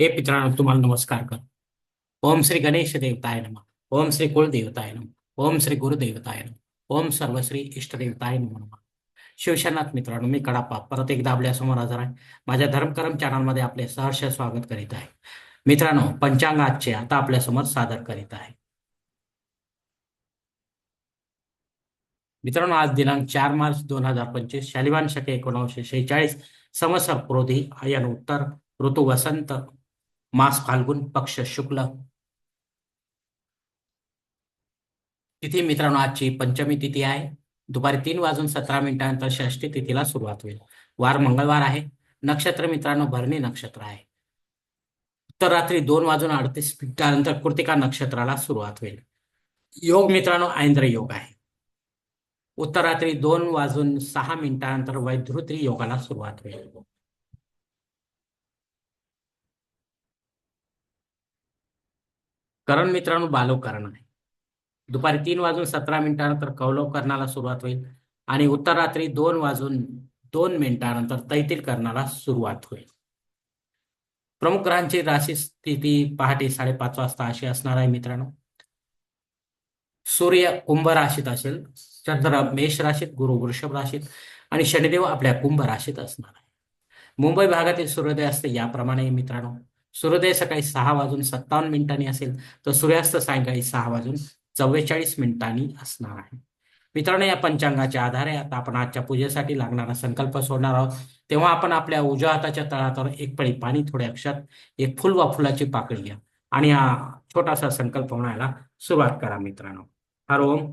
हे मित्रांनो तुम्हाला नमस्कार कर ओम श्री गणेश देवताय नम. ओम श्री कुलदेवताय नम. ओम श्री गुरुदेवताय नम. ओम सर्वश्री इष्टदेवताय नम नमः. शिवशनाथ मित्रांनो मी कडापा परत एकदा आपल्यासमोर हजर आहे. माझ्या धर्मकरम चॅनलमध्ये आपले सहर्ष स्वागत करीत आहे. मित्रांनो पंचांग आजचे आता आपल्यासमोर सादर करीत आहे. मित्रांनो आज दिनांक चार मार्च दोन हजार पंचवीस शालिवान शके एकोणीसशे शेहेचाळीस समसर क्रोधी आयन उत्तर ऋतू वसंत मास फाल्गुन पक्ष शुक्ल. तिथी मित्रांनो आजची पंचमी तिथी आहे. दुपारी तीन वाजून सतरा मिनिटांनंतर षष्टी तिथीला सुरुवात होईल. वार मंगळवार आहे. नक्षत्र मित्रांनो भरणी नक्षत्र आहे. उत्तर रात्री दोन वाजून अडतीस मिनिटानंतर कृतिका नक्षत्राला सुरुवात होईल. योग मित्रांनो ऐंद्र योग आहे. उत्तर रात्री दोन वाजून सहा मिनिटानंतर वैधृत्री योगाला सुरुवात होईल. करण मित्रांनो बालो करण आहे. दुपारी तीन वाजून सतरा मिनिटानंतर कौलव करणाला सुरुवात होईल आणि उत्तर रात्री दोन वाजून दोन मिनिटानंतर तैतील करणाला सुरुवात होईल. प्रमुख ग्रहांची राशी स्थिती पहाटे साडेपाच वाजता अशी असणार आहे मित्रांनो. सूर्य कुंभ राशीत असेल चंद्र मेष राशीत गुरु वृषभ राशीत आणि शनिदेव आपल्या कुंभ राशीत असणार आहे. मुंबई भागातील सूर्योदय असते याप्रमाणे मित्रांनो. सूर्योदय सकाळी सहा वाजून सत्तावन्न मिनिटांनी असेल तर सूर्यास्त सायंकाळी सहा वाजून चव्वेचाळीस मिनिटांनी असणार आहे. मित्रांनो या पंचांगाच्या आधारे आता आपण आजच्या पूजेसाठी लागणारा संकल्प सोडणार आहोत. तेव्हा आपण आपल्या उजव्या हाताच्या तळावर एक पळी पाणी थोड्या अक्षात एक फुल वा फुलाची पाकळी घ्या. आणि हा छोटासा संकल्प म्हणायला सुरुवात करा मित्रांनो. हर ओम.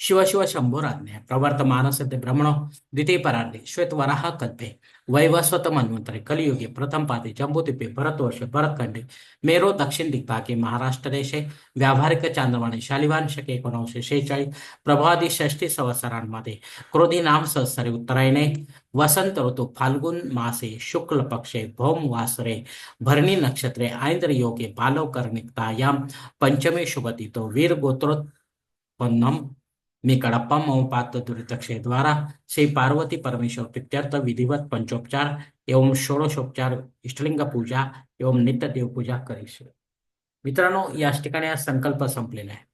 शिव शिव शंभोराज्ञ प्रवर्तमान सद्य ब्रह्मणो द्वितीय परार्धे श्वेत वराह कल्पे। वैवस्वत मन्वंतरे कलियुगे प्रथम पादे जम्बूद्वीपे। भरतवर्षे भरतखंडे मेरो दक्षिण दिग्भागे महाराष्ट्र देशे। व्यावहारिक चांद्रवाणी शालिवान शके एकोणीसशे शेहेचाळीस। प्रभादी षष्टी संवत्सरांमध्ये क्रोधी नाम संवत्सरे उत्तरायणे। वसंत ऋतू फाल्गुन मासे। शुक्ल पक्षे भौम वासरे। भरणी नक्षत्रे आयंद्र योगे बालव पंचमी शुभती शुभतितो वीर गोत्रोत्पन्नम। मी कडप्पा ममपात दुरितक्षे द्वारा श्री पार्वती परमेश्वर प्रत्यर्थ विधिवत पंचोपचार एवं षोडशोपचार इष्टलिंग पूजा एवं नित्य देवपूजा करीश मित्रांनो याच ठिकाणी हा संकल्प संपलेला आहे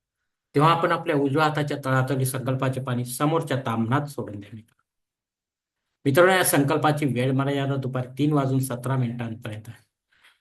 तेव्हा आपण आपल्या उजव्या हाताच्या तळातली संकल्पाचे पाणी समोरच्या तामणात सोडून द्या मित्रांनो या संकल्पाची वेळ मर्यादा दुपारी तीन वाजून सतरा मिनिटांपर्यंत आहे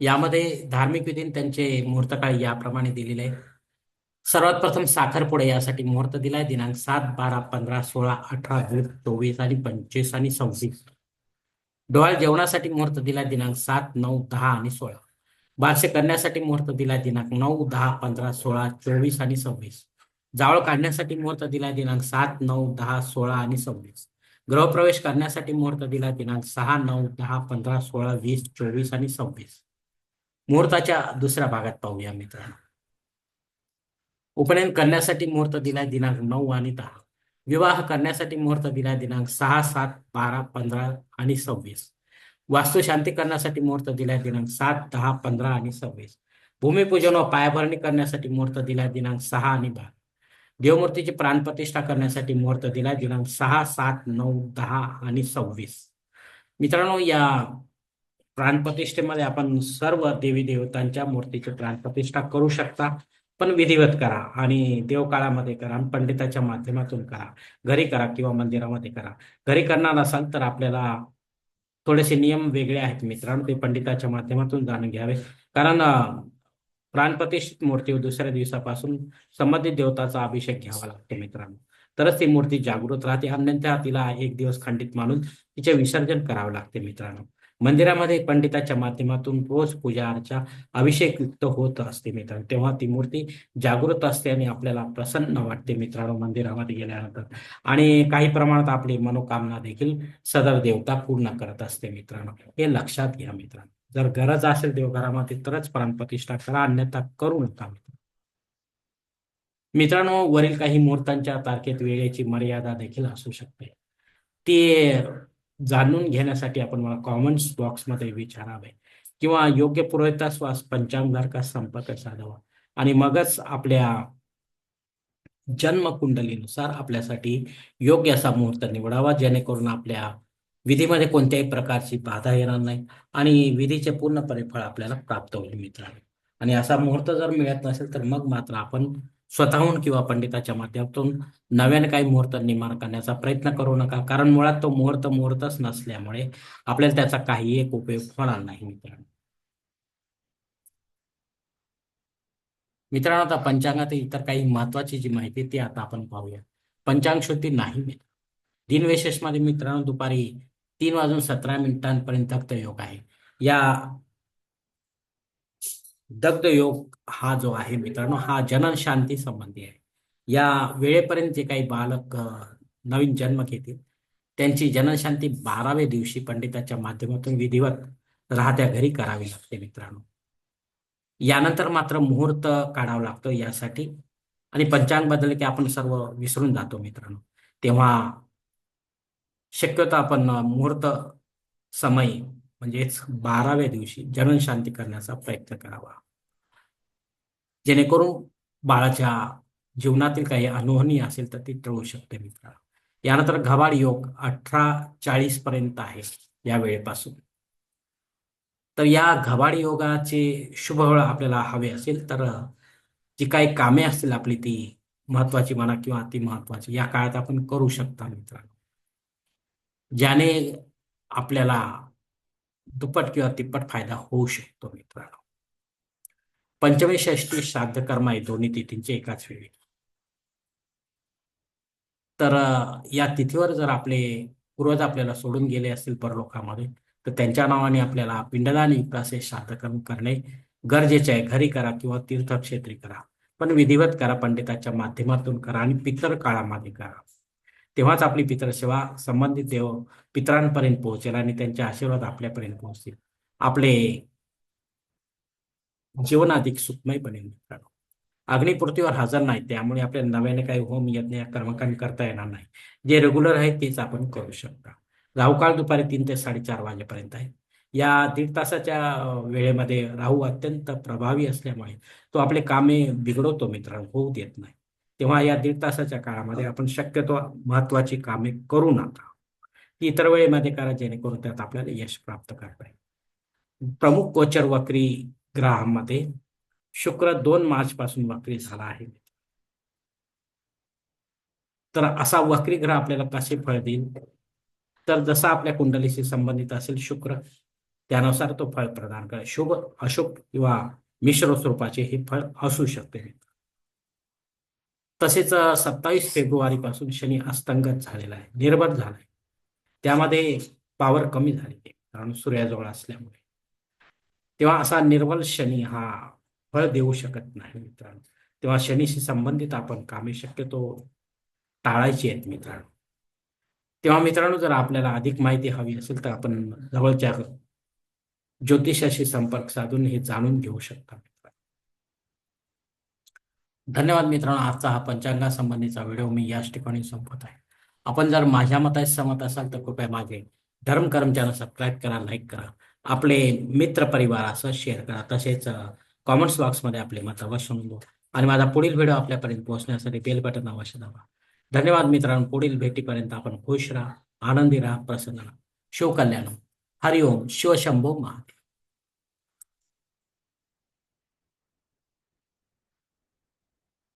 यामध्ये धार्मिक विधीन त्यांचे मुहूर्तकाळ याप्रमाणे दिलेले आहे सर्वात प्रथम साखरपुडे यासाठी मुहूर्त दिलाय. दिनांक सात बारा पंधरा सोळा अठरा वीस चोवीस आणि पंचवीस आणि सव्वीस. डोळ्या जेवणासाठी मुहूर्त दिलाय दिनांक सात नऊ दहा आणि सोळा. बारसे करण्यासाठी मुहूर्त दिलाय दिनांक नऊ दहा पंधरा सोळा चोवीस आणि सव्वीस. जावळ काढण्यासाठी मुहूर्त दिलाय दिनांक सात नऊ दहा सोळा आणि सव्वीस. गृहप्रवेश करण्यासाठी मुहूर्त दिला दिनांक सहा नऊ दहा पंधरा सोळा वीस चोवीस आणि सव्वीस. मुहूर्ताच्या दुसऱ्या भागात पाहूया मित्रांनो. उपनयन करण्यासाठी मुहूर्त दिलाय दिनांक नऊ आणि दहा. विवाह करण्यासाठी मुहूर्त दिलाय दिनांक सहा सात बारा पंधरा आणि सव्वीस. वास्तुशांती करण्यासाठी मुहूर्त दिलाय दिनांक सात दहा पंधरा आणि सव्वीस. भूमिपूजन व पायाभरणी करण्यासाठी मुहूर्त दिलाय दिनांक सहा आणि बारा देवमूर्तीची प्राणप्रतिष्ठा करण्यासाठी मुहूर्त दिलाय दिनांक सहा सात नऊ दहा आणि सव्वीस. मित्रांनो या प्राणप्रतिष्ठेमध्ये आपण सर्व देवी देवतांच्या मूर्तीची प्राणप्रतिष्ठा करू शकता. पण विधिवत करा आणि देवकाळामध्ये करा आणि पंडिताच्या माध्यमातून करा. घरी करा किंवा मंदिरामध्ये करा. घरी करणार असाल तर आपल्याला थोडेसे नियम वेगळे आहेत मित्रांनो. ते पंडिताच्या माध्यमातून जाणून घ्यावे. कारण प्राणप्रतिष्ठित मूर्ती दुसऱ्या दिवसापासून संबंधित देवताचा अभिषेक घ्यावा लागतो मित्रांनो. तरच ती मूर्ती जागृत राहते. अन्यथा तिला एक दिवस खंडित मानून तिचे विसर्जन करावे लागते मित्रांनो. मंदिरामध्ये पंडिताच्या माध्यमातून रोज पूजा अर्चा अभिषेक युक्त होत असते मित्रांनो. तेव्हा ती मूर्ती जागृत असते आणि आपल्याला प्रसन्न वाटते मित्रांनो मंदिरामध्ये गेल्यानंतर. आणि काही प्रमाणात आपली मनोकामना देखील सदर देवता पूर्ण करत असते मित्रांनो. हे लक्षात घ्या मित्रांनो. जर गरज असेल देवघरामध्ये तरच प्राणप्रतिष्ठा करा अन्यथा करू नका मित्रांनो वरील काही मुहूर्तांच्या तारखेत वेळेची मर्यादा देखील असू शकते. ते जाणून घेण्यासाठी आपण मला कॉमेंट्स बॉक्समध्ये विचारावे. किंवा योग्य पुरोहिताश्वास पंचांगारका संपर्क साधावा. आणि मगच आपल्या जन्मकुंडलीनुसार आपल्यासाठी योग्य असा मुहूर्त निवडावा जेणेकरून आपल्या विधीमध्ये कोणत्याही प्रकारची बाधा येणार नाही आणि विधीचे पूर्णपणे फळ आपल्याला प्राप्त होईल मित्रांनो. आणि असा मुहूर्त जर मिळत नसेल तर मग मात्र आपण स्वतःहून किंवा पंडिताच्या माध्यमातून नव्याने काही मुहूर्त निर्माण करण्याचा प्रयत्न करू नका. कारण मुळात तो मुहूर्त मुहूर्तच नसल्यामुळे आपल्याला त्याचा काही एक उपयोग होणार नाही मित्रांनो. मित्रांनो आता पंचांगात इतर काही महत्वाची जी माहिती ती आता आपण पाहूया. पंचांग शुद्धी नाही मित्र दिनविशेषमध्ये मित्रांनो दुपारी तीन वाजून सतरा मिनिटांपर्यंत योग आहे. या दग्ध योग हा जो आहे मित्रांनो हा जनन शांती संबंधी आहे. या वेळेपर्यंत जे काही बालक नवीन जन्म घेतील त्यांची जननशांती बाराव्या दिवशी पंडिताच्या माध्यमातून विधिवत राहत्या घरी करावी लागते मित्रांनो. यानंतर मात्र मुहूर्त काढावा लागतो यासाठी आणि पंचांग बदल की आपण सर्व विसरून जातो मित्रांनो. तेव्हा शक्यतो आपण मुहूर्त समय म्हणजेच बाराव्या दिवशी जननशांती करण्याचा प्रयत्न करावा. जेणेकरून बाळाच्या जीवनातील काही अनोहनी असेल तर ती टळू शकते मित्र. यानंतर घबाड योग अठरा चाळीस पर्यंत आहे या वेळेपासून. तर या घबाड योगाचे शुभफळ आपल्याला हवे असेल तर जी काही कामे असतील आपली ती महत्वाची म्हणा किंवा अति महत्वाची या काळात आपण करू शकता मित्रांनो ज्याने आपल्याला दुप्पट किंवा तिप्पट फायदा होऊ शकतो मित्रांनो. पंचमी षष्टी श्राद्ध कर्म आहे दोन्ही तिथींचे एकाच वेळी. तर या तिथीवर जर आपले पूर्वज आपल्याला सोडून गेले असतील परलोकामध्ये तर त्यांच्या नावाने आपल्याला पिंडदान श्राद्ध कर्म करणे गरजेचे आहे. घरी करा किंवा तीर्थक्षेत्री करा. पण विधिवत करा पंडिताच्या माध्यमातून करा आणि पितर काळामध्ये करा. तेव्हाच आपली पितरसेवा संबंधित देव पितरांपर्यंत पोहोचेल आणि त्यांचे आशीर्वाद आपल्यापर्यंत पोहोचतील. आपले जीवन अधिक सुखमय बनेल मित्रांनो. अग्निपूर्तीवर हजर नाही त्यामुळे आपल्या नव्याने काही होम यज्ञ कर्मकांड करता येणार नाही. जे रेग्युलर आहे तेच आपण करू शकता. राहुकाळ दुपारी तीन ते साडेचार वाजेपर्यंत आहे. या दीड तासाच्या वेळेमध्ये राहू अत्यंत प्रभावी असल्यामुळे तो आपले कामे बिघडवतो मित्रांनो होऊ देत नाही. तेव्हा या दीड तासाच्या काळामध्ये आपण शक्यतो महत्वाची कामे करू नका. इतर वेळेमध्ये करा जेणेकरून त्यात आपल्याला यश प्राप्त करता येईल. प्रमुख गोचर वक्री ग्रहामध्ये शुक्र दोन मार्च पासून वक्री झाला आहे. तर असा वक्री ग्रह आपल्याला कसे फळ देईल? तर जसा आपल्या कुंडलीशी संबंधित असेल शुक्र त्यानुसार तो फळ प्रदान करेल. शुभ अशुभ किंवा मिश्र स्वरूपाचे हे फळ असू शकते. तसेच सत्तावीस फेब्रुवारीपासून शनी अस्तंगत झालेला आहे. निर्बत झालाय. त्यामध्ये पावर कमी झाली आहे. कारण सूर्याजवळ असल्यामुळे. तेव्हा असा निर्बल शनी हा फळ देऊ शकत नाही मित्रांनो. तेव्हा शनीशी संबंधित आपण कामे शक्यतो टाळायची आहेत मित्रांनो. तेव्हा मित्रांनो जर आपल्याला अधिक माहिती हवी असेल तर आपण जवळच्या ज्योतिषाशी संपर्क साधून हे जाणून घेऊ शकता. धन्यवाद मित्रांनो आजचा हा पंचांगासंबंधीचा व्हिडिओ मी याच ठिकाणी संपत आहे. आपण जर माझ्या मताशी सहमत असाल तर कृपया माझे धर्म कर्म चॅनल सबस्क्राईब करा लाईक करा. आपले मित्र परिवार असं शेअर करा. तसेच कॉमेंट्स बॉक्समध्ये आपले मत अवश्य नोंदवा. आणि माझा पुढील व्हिडिओ आपल्यापर्यंत पोहोचण्यासाठी बेल बटन अवश्य दाबा. धन्यवाद मित्रांनो पुढील भेटीपर्यंत आपण खुश राहा आनंदी राहा प्रसन्न राहा. शिवकल्याण. हरिओम शिवशंभो महादेव